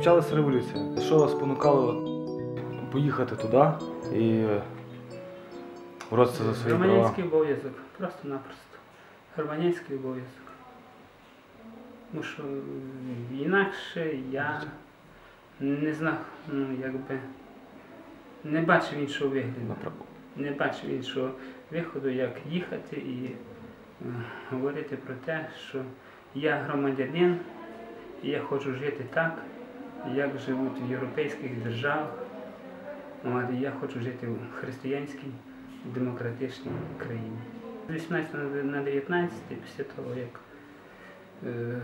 почалася революція. Що вас спонукало поїхати туди і боротися за свої права? Громадянський обов'язок, просто-напросто. Громадянський обов'язок. Тому що інакше я не знав, ну якби не бачив іншого вигляду. Не бачив іншого виходу, як їхати і е, говорити про те, що я громадянин, і я хочу жити так, як живуть в європейських державах. От, я хочу жити в християнській демократичній країні. З 18 на- на 19, після того, як е,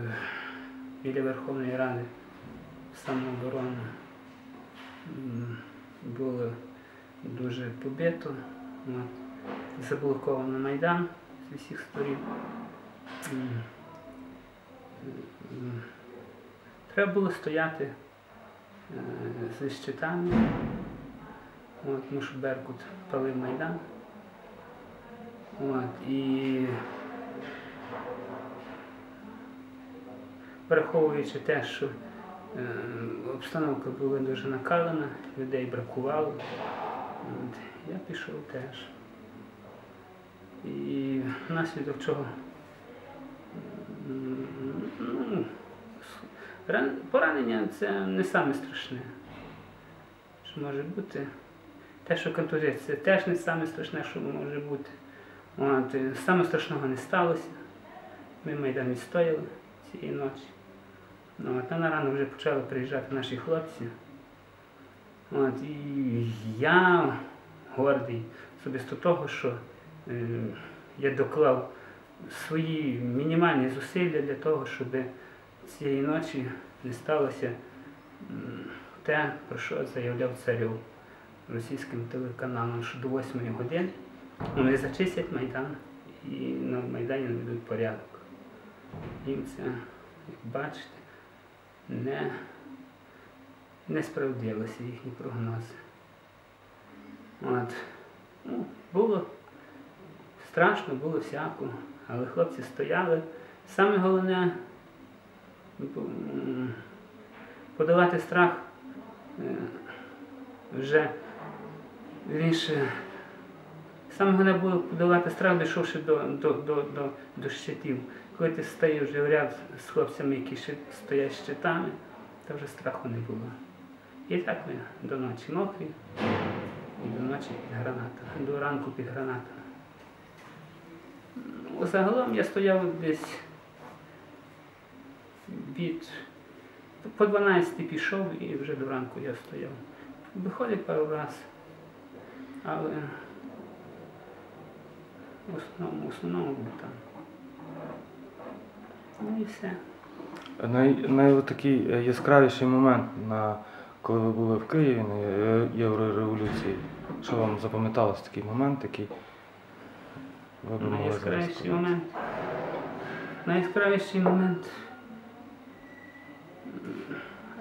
біля Верховної Ради самооборона було дуже побито, от, заблоковано Майдан з усіх сторін. Треба було стояти зі щитами, от, тому що Беркут палив Майдан. От, і враховуючи те, що е, обстановка була дуже накалена, людей бракувало, от, я пішов теж. І внаслідок чого ну, поранення це не саме страшне, що може бути. Те, що контузія, це теж не саме страшне, що може бути. От, е, саме страшного не сталося. Ми Майдан відстояли цієї ночі. Ну, От, а на рано вже почали приїжджати наші хлопці. От, і я гордий особисто того, що е, я доклав свої мінімальні зусилля для того, щоб цієї ночі не сталося те, про що заявляв царю російським телеканалам, що до 8 години вони зачистять Майдан і на Майдані наведуть порядок. Їм це, як бачите, не, не справдилися їхні прогнози. От. Ну, було страшно, було всяко, але хлопці стояли. Саме головне подолати страх е, вже вірніше, саме головне було подолати страх, дійшовши до, до, до, до, до щитів. Коли ти стоїш вже в ряд з хлопцями, які стоять щитами, то вже страху не було. І так ми до ночі мокрі, і до ночі під гранатами, до ранку під гранатами. Ну, Загалом я стояв десь від по 12 пішов і вже до ранку я стояв. Виходить пару раз, але в основному, в основному там. Ну і все. Най, найтакий яскравіший момент, на, коли ви були в Києві на Єврореволюції. Що вам запам'яталось такий момент, який ви б могли зараз Найяскравіший сказати? момент. Найяскравіший момент.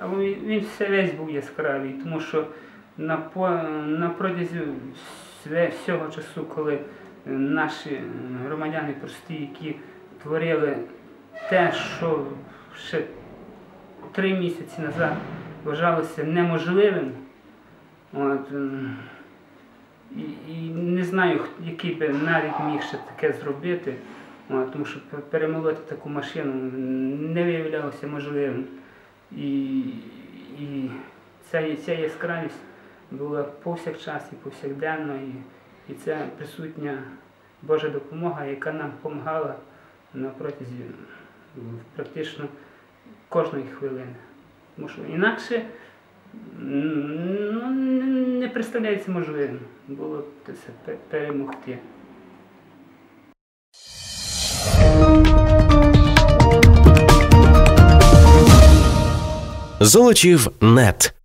А він, все весь був яскравий, тому що на, на протязі всього часу, коли е, наші громадяни прості, які творили те, що ще три місяці назад вважалося неможливим, от, і, і не знаю, який би нарід міг ще таке зробити, от, тому що пе- перемолоти таку машину не виявлялося можливим. І, і ця, ця яскравість була повсякчас і повсякденно, і, і це присутня Божа допомога, яка нам допомагала на протязі практично кожної хвилини. Тому що інакше ну, не- представляється можливим було це перемогти. Золочів нет.